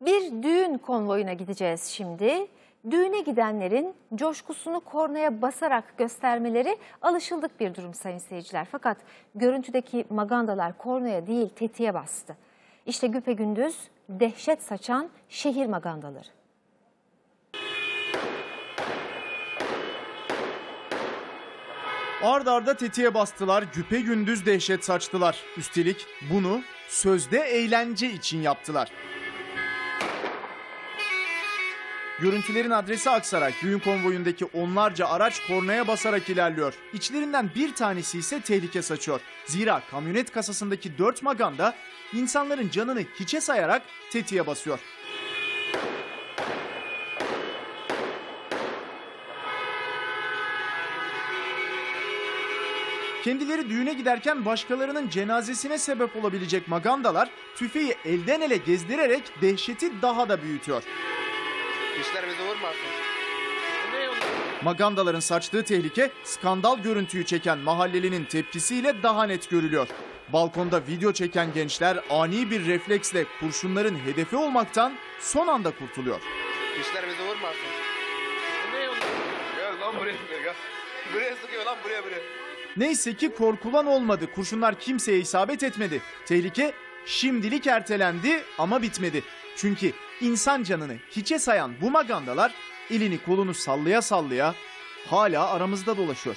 Bir düğün konvoyuna gideceğiz şimdi. Düğüne gidenlerin coşkusunu kornaya basarak göstermeleri alışıldık bir durum sayın seyirciler. Fakat görüntüdeki magandalar kornaya değil tetiğe bastı. İşte güpegündüz dehşet saçan şehir magandaları. Ard arda tetiğe bastılar, güpe gündüz dehşet saçtılar. Üstelik bunu sözde eğlence için yaptılar. Görüntülerin adresi Aksaray. Düğün konvoyundaki onlarca araç kornaya basarak ilerliyor. İçlerinden bir tanesi ise tehlike saçıyor. Zira kamyonet kasasındaki dört maganda insanların canını hiçe sayarak tetiğe basıyor. Kendileri düğüne giderken başkalarının cenazesine sebep olabilecek magandalar tüfeği elden ele gezdirerek dehşeti daha da büyütüyor. İşler bizi vurmasın. Magandaların saçtığı tehlike skandal görüntüyü çeken mahallelinin tepkisiyle daha net görülüyor. Balkonda video çeken gençler ani bir refleksle kurşunların hedefi olmaktan son anda kurtuluyor. İşler bizi vurmasın. Gel lan buraya gel. Buraya sıkıyor lan buraya buraya. Neyse ki korkulan olmadı. Kurşunlar kimseye isabet etmedi. Tehlike şimdilik ertelendi ama bitmedi. Çünkü insan canını hiçe sayan bu magandalar elini kolunu sallaya sallaya hala aramızda dolaşıyor.